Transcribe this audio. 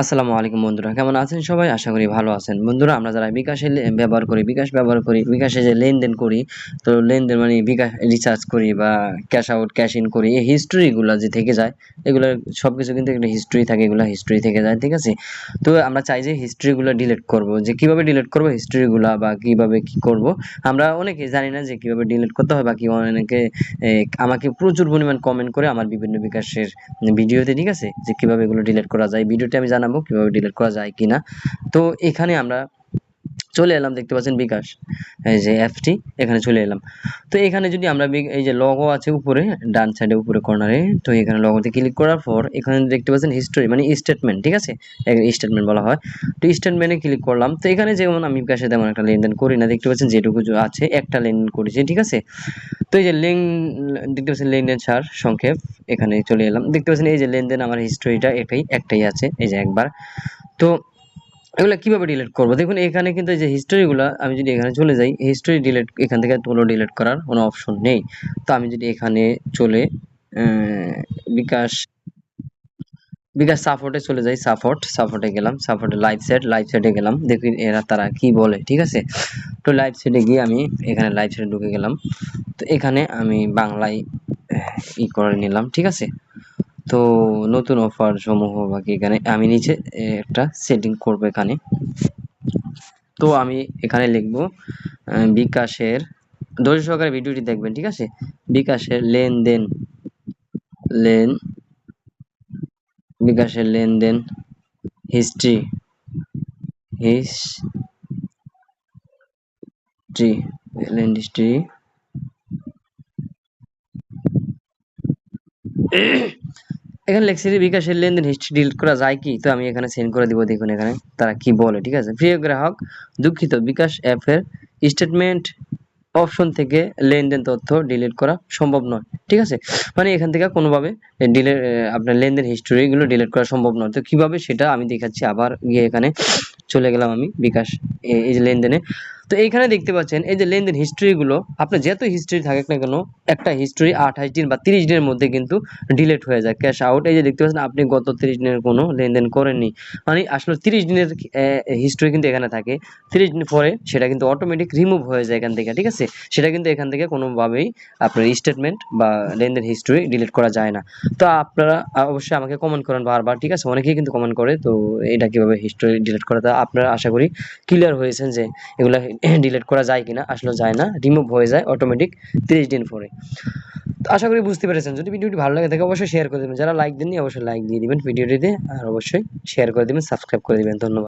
আসসালামু আলাইকুম বন্ধুরা, কেমন আছেন সবাই? আশা করি ভালো আছেন। বন্ধুরা, আমরা যারা বিকাশে ব্যবহার করি, বিকাশ ব্যবহার করি, বিকাশে যে লেনদেন করি, তো লেনদেন মানে বিকাশ রিচার্জ করি বা ক্যাশ আউট ক্যাশ ইন করি, এই হিস্ট্রিগুলো যে থেকে যায়, এগুলো সব কিছু কিন্তু একটা হিস্ট্রি থাকে, এগুলো হিস্ট্রি থেকে যায়, ঠিক আছে? তো আমরা চাই যে হিস্ট্রিগুলো ডিলিট করব। যে কীভাবে ডিলিট করব হিস্ট্রিগুলো বা কীভাবে কি করব, আমরা অনেকে জানি না যে কীভাবে ডিলিট করতে হয় বা কি অনেকে আমাকে প্রচুর পরিমাণ কমেন্ট করে আমার বিভিন্ন বিকাশের ভিডিওতে, ঠিক আছে? যে কীভাবে এগুলো ডিলিট করা যায়। ভিডিওতে আমি জানাব কীভাবে ডিলিট করা যায় কিনা। তো এখানে আমরা চলে এলাম, দেখতে পাচ্ছেন বিকাশ। এই যে অ্যাপটি এখানে চলে এলাম। তো এখানে যদি আমরা এই যে লগো আছে উপরে, ডান সাইডে উপরে কর্নারে তো এখানে লগোতে ক্লিক করার পর, এখানে দেখতে পাচ্ছেন হিস্টোরি মানে স্টেটমেন্ট ঠিক আছে? স্টেটমেন্ট বলা হয়। তো স্টেটমেন্টে ক্লিক করলাম। তো এখানে যেমন আমি বিকাশে তেমন একটা লেনদেন করি না, দেখতে পাচ্ছেন যেটুকু আছে, একটা লেনদেন করেছি, ঠিক আছে? তো এই যে লেন দেখতে পাচ্ছেন লেনদেন সার সংক্ষেপ, এখানে চলে এলাম। দেখতে পাচ্ছেন এই যে লেনদেন, আমার হিস্টোরিটা এটাই, একটাই আছে, এই যে একবার। তো এগুলো কীভাবে ডিলিট করব? দেখুন, এখানে কিন্তু যে হিস্টোরিগুলো আমি যদি এখানে চলে যাই হিস্টোরি ডিলিট এখান থেকে কোনো ডিলিট করার কোনো অপশন নেই। তো আমি যদি এখানে চলে বিকাশ বিকাশ সাপোর্টে চলে যাই সাপোর্ট সাপোর্টে গেলাম সাপোর্টে লাইভ সেট লাইভ সেটে গেলাম। দেখি এরা তারা কি বলে, ঠিক আছে? তো লাইভ সেটে গিয়ে আমি এখানে লাইভ সেটে ঢুকে গেলাম। তো এখানে আমি বাংলায় ই করে নিলাম, ঠিক আছে? তো নতুন অফার সমূহ বাকি এখানে, আমি নিচে একটা সেটিং করব এখানে। তো আমি এখানে লিখব বিকাশের, ধৈর্য সহকারে ভিডিওটি দেখবেন, ঠিক আছে? বিকাশের লেনদেন, লেন, বিকাশের লেনদেন হিস্ট্রি হিস্ট্রি লেন হিস্ট্রি এখানে যে বিকাশের লেনদেন হিস্ট্রি ডিলিট করা যায় কি? তো আমি এখানে সেন্ড করে দিব, দেখুন এখানে তারা কি বলে, ঠিক আছে? প্রিয় গ্রাহক, দুঃখিত, বিকাশ অ্যাপের স্টেটমেন্ট অপশন থেকে লেনদেন তথ্য ডিলিট করা সম্ভব নয়, ঠিক আছে? মানে এখান থেকে কোনোভাবে ডিলেট আপনার লেনদেন হিস্টোরি গুলো ডিলিট করা সম্ভব নয়। তো কীভাবে সেটা আমি দেখাচ্ছি, আবার গিয়ে এখানে চলে গেলাম আমি বিকাশ, এই যে লেনদেনে। তো এইখানে দেখতে পাচ্ছেন, এই যে লেনদেন হিস্ট্রিগুলো আপনার যত হিস্ট্রি থাকুক না কেন, একটা হিস্ট্রি আঠাশ দিন বা তিরিশ দিনের মধ্যে কিন্তু ডিলেট হয়ে যায় ক্যাশ আউট এই যে দেখতে পাচ্ছেন, আপনি গত তিরিশ দিনের কোনো লেনদেন করেননি। মানে আসলে তিরিশ দিনের হিস্ট্রি কিন্তু এখানে থাকে। তিরিশ দিন পরে সেটা কিন্তু অটোমেটিক রিমুভ হয়ে যায় এখান থেকে, ঠিক আছে? সেটা কিন্তু এখান থেকে কোনোভাবেই আপনার স্টেটমেন্ট বা লেনদেন হিস্ট্রি ডিলিট করা যায় না। তো আপনারা অবশ্যই আমাকে কমেন্ট করেন বারবার, ঠিক আছে? অনেকেই কিন্তু কমেন্ট করে, তো এটা কীভাবে হিস্ট্রি ডিলিট করা তা আপনারা আশা করি ক্লিয়ার হয়েছেন যে এগুলা ডিলিট করা যায় কিনা, আসলে যায় না রিমুভ হয়ে যায় অটোমেটিক তিরিশ দিন পরে। তো আশা করি বুঝতে পেরেছেন। যদি ভিডিওটি ভালো লাগে থাকে, অবশ্যই শেয়ার করে দেবেন। যারা লাইক দেননি, অবশ্যই লাইক দিয়ে দেবেন ভিডিওটিতে। আর অবশ্যই শেয়ার করে দেবেন সাবস্ক্রাইব করে দেবেন। ধন্যবাদ।